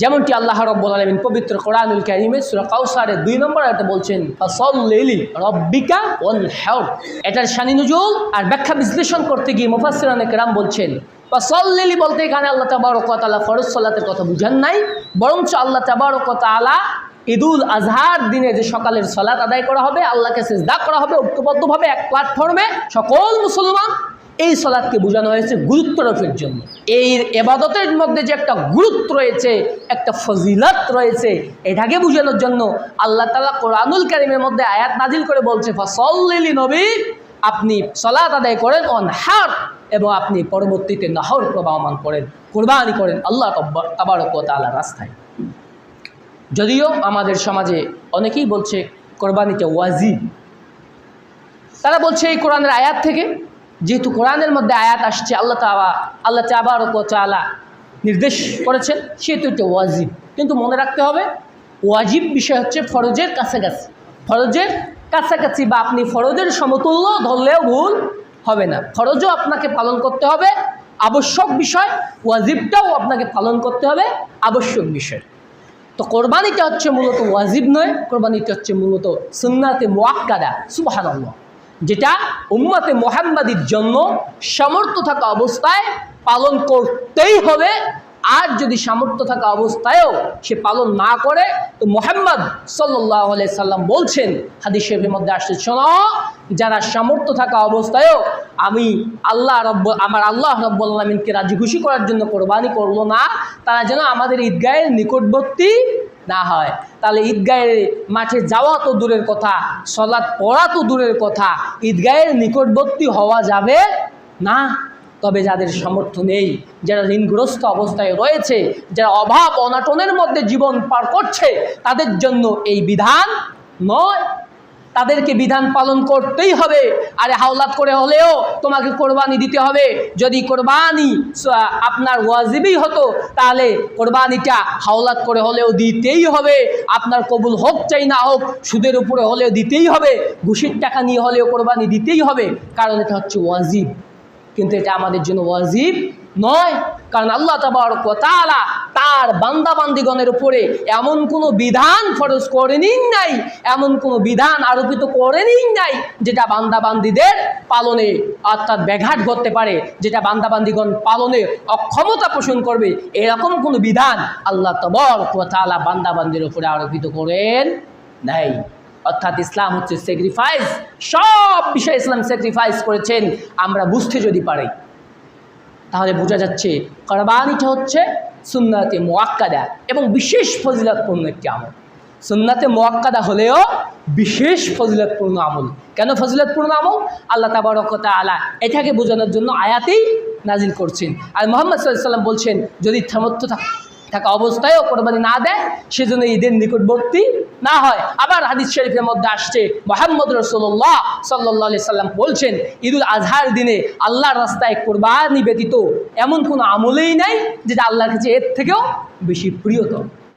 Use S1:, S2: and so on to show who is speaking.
S1: যেমনটি আল্লাহ রব্বুল আলমিন পবিত্র কোরআনুল কারিমে সুরা কাউসারের দুই নম্বর এটা বলছেন, ফাসল্লিলি রব্বিকা ওয়ান হেউ এটার শানি নজুল আর ব্যাখ্যা বিশ্লেষণ করতে গিয়ে মুফাসসিরানে কেরাম বলছেন, ফাসল্লিলি বলতে এখানে আল্লাহ তাবারকালা ফরজ সালাতের কথা বুঝান নাই, বরঞ্চ আল্লাহ তাবারকালা ঈদুল আজহার দিনে যে সকালের সলাত আদায় করা হবে, আল্লাহকে সেজদা করা হবে, ঐক্যবদ্ধভাবে এক প্ল্যাটফর্মে সকল মুসলমান এই সলাদকে বোঝানো হয়েছে গুরুত্বরোপের জন্য। এই এবাদতের মধ্যে যে একটা গুরুত্ব রয়েছে, একটা ফজিলত রয়েছে, এটাকে বোঝানোর জন্য আল্লাহ তালা কোরআনুল কারিমের মধ্যে আয়াত নাজিল করে বলছে, ফসল্লি নবী আপনি সলাত আদায় করেন অন হার এবং আপনি পরবর্তীতে নহর প্রবাহমান করেন, কোরবানি করেন আল্লাহ তাবারক তালা রাস্তায়। যদিও আমাদের সমাজে অনেকেই বলছে, কোরবানিটা ওয়াজিব তারা বলছে, এই কোরআনের আয়াত থেকে যেহেতু কোরআনের মধ্যে আয়াত আসছে, আল্লাহ তালা আল্লাহ চাবারক চালা নির্দেশ করেছেন, সেহেতু এটা ওয়াজিব। কিন্তু মনে রাখতে হবে, ওয়াজিব বিষয় হচ্ছে ফরজের কাছাকাছি। ফরজের কাছাকাছি বা আপনি ফরজের সমতুল্য ধরলেও ভুল হবে না। ফরজও আপনাকে পালন করতে হবে, আবশ্যক বিষয়, ওয়াজিবটাও আপনাকে পালন করতে হবে, আবশ্যক বিষয়। তো কোরবানিটা হচ্ছে মূলত ওয়াজিব নয়, কোরবানিটা হচ্ছে মূলত সুন্নাতে মোয়াক্কাদা সুবাহান্লাহ যেটা উম্মাতে মোহাম্মদীর জন্য সামর্থ্য থাকা অবস্থায় পালন করতেই হবে। আর যদি সামর্থ্য থাকা অবস্থায়ও সে পালন না করে, তো মোহাম্মদ সাল্লাহ সাল্লাম বলছেন হাদিস মধ্যে আসছে, শোনো যারা সামর্থ্য থাকা অবস্থায়ও আমি আল্লাহ রব্ব, আমার আল্লাহ রব্বুল আলমিনকে রাজি খুশি করার জন্য কোরবানি করল না, তারা যেন আমাদের ঈদগাহের নিকটবর্তী না হয়। তাহলে ঈদগাহের মাঠে যাওয়া তো দূরের কথা, সলাৎ পড়া তো দূরের কথা, ঈদগাহের নিকটবর্তী হওয়া যাবে না। তবে যাদের সামর্থ্য নেই, যারা ঋণগ্রস্ত অবস্থায় রয়েছে, যারা অভাব অনাটনের মধ্যে জীবন পার করছে, তাদের জন্য এই বিধান নয়। তাদেরকে বিধান পালন করতেই হবে। আরে হাওলাত করে হলেও তোমাকে কোরবানি দিতে হবে। যদি কোরবানি আপনার ওয়াজিবই হতো, তাহলে কোরবানিটা হাওলাত করে হলেও দিতেই হবে। আপনার কবুল হোক চাই না হোক, সুদের উপরে হলেও দিতেই হবে। ঘুষির টাকা নিয়ে হলেও কোরবানি দিতেই হবে। কারণ এটা হচ্ছে ওয়াজিব। কিন্তু এটা আমাদের জন্য ওয়াজিব নয়। কারণ আল্লাহ তালা তার বান্দাবান্দিগণের উপরে এমন কোনো বিধান ফরজ করেনি নাই, এমন কোনো বিধান আরোপিত করেনি নাই যেটা বান্দাবান্দিদের পালনে অর্থাৎ ব্যাঘাত ঘটতে পারে, যেটা বান্দাবান্দিগণ পালনে অক্ষমতা পোষণ করবে। এরকম কোনো বিধান আল্লাহ তবর তালা বান্দাবান্দির উপরে আরোপিত করেন নাই। অর্থাৎ ইসলাম হচ্ছে স্যাক্রিফাইস সব বিষয়ে ইসলাম স্যাক্রিফাইস করেছেন, আমরা বুঝতে যদি পারি। তাহলে বোঝা যাচ্ছে, কোরবানিটা হচ্ছে সুন্নাতে মোয়াক্কাদা এবং বিশেষ ফজিলতপূর্ণ একটি আমল। সুন্নাতে মোয়াক্কাদা হলেও বিশেষ ফজিলতপূর্ণ আমল। কেন ফজিলতপূর্ণ আমল? আল্লাহ তাবারকতা আলা এটাকে বোঝানোর জন্য আয়াতেই নাজিল করছেন। আর মোহাম্মদ সাল্লাম বলছেন, যদি থামত্ব থাক- থাকা অবস্থায়ও কোরবানি না দেয়, সেজন্য ঈদের নিকটবর্তী না হয়। আবার হাদিস শরীফের মধ্যে আসছে, মোহাম্মদ রসোল্লাহ সাল্লাহ সাল্লাম বলছেন, ঈদুল আজহার দিনে আল্লাহর রাস্তায় কোরবানি ব্যতীত এমন কোনো আমলেই নাই যেটা আল্লাহর কাছে এর থেকেও বেশি প্রিয়তম।